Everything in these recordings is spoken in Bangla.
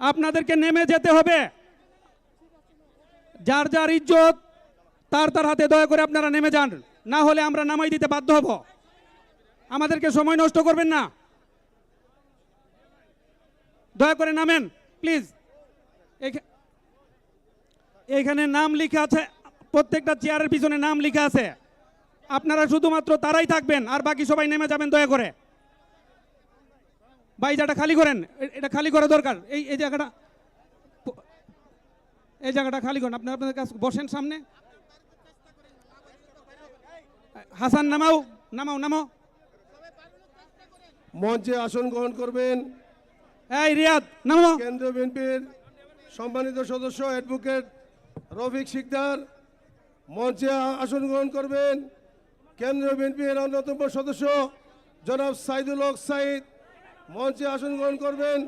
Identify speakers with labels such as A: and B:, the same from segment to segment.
A: আপনাদেরকে নেমে যেতে হবে। যার যার ইজ্জত, তার তার হাতে দয়া করে আপনারা নেমে যান। না হলে আমরা নামাই দিতে বাধ্য হব। আমাদেরকে সময় নষ্ট করবেন না। দয়া করে নামেন, প্লিজ। এখানে নাম লিখা আছে, প্রত্যেকটা চেয়ারের পিছনে নাম লিখা আছে। আপনারা শুধুমাত্র তারাই থাকবেন, আর বাকি সবাই নেমে যাবেন দয়া করে। ভাই জায়গাটা খালি করেন। এটা খালি করা দরকার। এই এই জায়গাটা এই জায়গাটা খালি করেন। আপনি আপনাদের কাছে বসেন সামনে। হাসান নামাও। নামাও নামাও।
B: মঞ্চে আসন গ্রহণ করবেন
A: এই রিয়াদ নামাও।
B: কেন্দ্রীয় বিএনপির সম্মানিত সদস্য অ্যাডভোকেট রফিক শিকদার। মঞ্চে আসন গ্রহণ করবেন কেন্দ্রীয় বিএনপির অন্যতম সদস্য জনাব সাইদুল হক সাইদ। মঞ্চে আসন গ্রহণ করবেন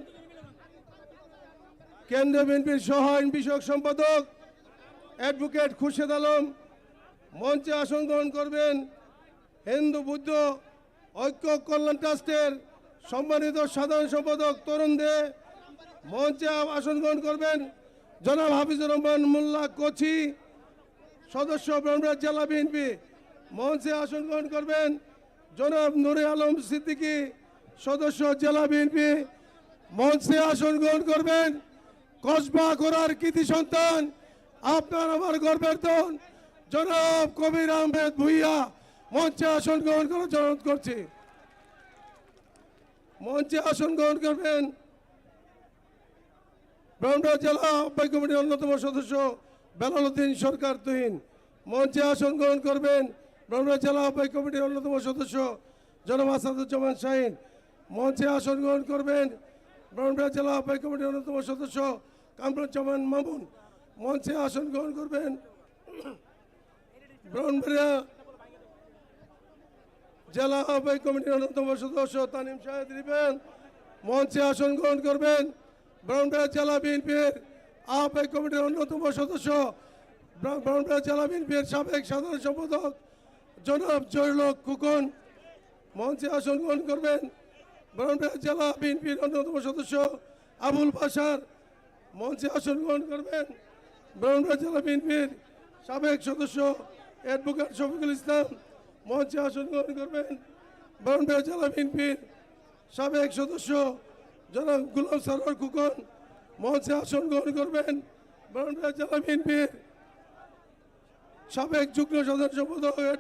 B: কেন্দ্রীয় বিএনপির সহ বিষয়ক সম্পাদক অ্যাডভোকেট খুরশেদ আলম। মঞ্চে আসন গ্রহণ করবেন হিন্দু বুদ্ধ ঐক্য কল্যাণ ট্রাস্টের সম্মানিত সাধারণ সম্পাদক তরুণ দে। মঞ্চে আসন গ্রহণ করবেন জনাব হাফিজুর রহমান মোল্লা কোচি। সদস্য ব্রহ্মরাজ জেলা বিএনপি। মঞ্চে আসন গ্রহণ করবেন জনাব নুরে আলম সিদ্দিকী। সদস্য জেলা বিএনপি মঞ্চে আসন গ্রহণ করবেন। কসবা করার কৃতি সন্তান, আপনার আমার গর্বের দন জনাব কবির আহমেদ ভুইয়া মঞ্চে আসন গ্রহণ করার জন্য করছি। মঞ্চে আসন গ্রহণ করবেন ব্রহ্মপুর জেলা আহ্বায়ক কমিটির অন্যতম সদস্য বেলালুদ্দিন সরকার তুহিন। মঞ্চে আসন গ্রহণ করবেন ব্রহ্মপুর জেলা আহ্বায়ক কমিটির অন্যতম সদস্য জনাব আসাদুজ্জামান শাহিন। মঞ্চে আসন গ্রহণ করবেন ব্রহ্মপুর জেলা আহ্বায়ক কমিটির অন্যতম সদস্য কামরুজ্জামান মামুন। মঞ্চে আসন গ্রহণ করবেন ব্রহ্মপুরিয়া জেলা আহ্বায়ক কমিটির অন্যতম সদস্য তানিম শাহেদ রিবেন মঞ্চে আসন গ্রহণ করবেন ব্রাহ্মণবাড়িয়া জেলা বিএনপির আহ্বায়ক কমিটির অন্যতম সদস্য ব্রা- ব্রাহ্মণবাড়িয়া জেলা বিএনপির সাবেক সাধারণ সম্পাদক জনাব জয়লোক কুকন মঞ্চে আসন গ্রহণ করবেন ব্রাহ্মণবাড়িয়া জেলা বিএনপির অন্যতম সদস্য আবুল বাসার মঞ্চে আসন গ্রহণ করবেন। ব্রাহ্মণবাড়িয়া জেলা বিএনপির সাবেক সদস্য অ্যাডভোকেট শফিকুল ইসলাম মঞ্চে আসন গ্রহণ করবেন। ব্রাহ্মণবাড়িয়া জেলা বিএনপির সাবেক সদস্য জনাব গুলাম সরোয়ার খুকন মঞ্চে আসন গ্রহণ করবেন। ব্রাহ্মণবাড়িয়া জেলা বিএনপির সাবেক যুগ্ম সাধারণ সম্পাদক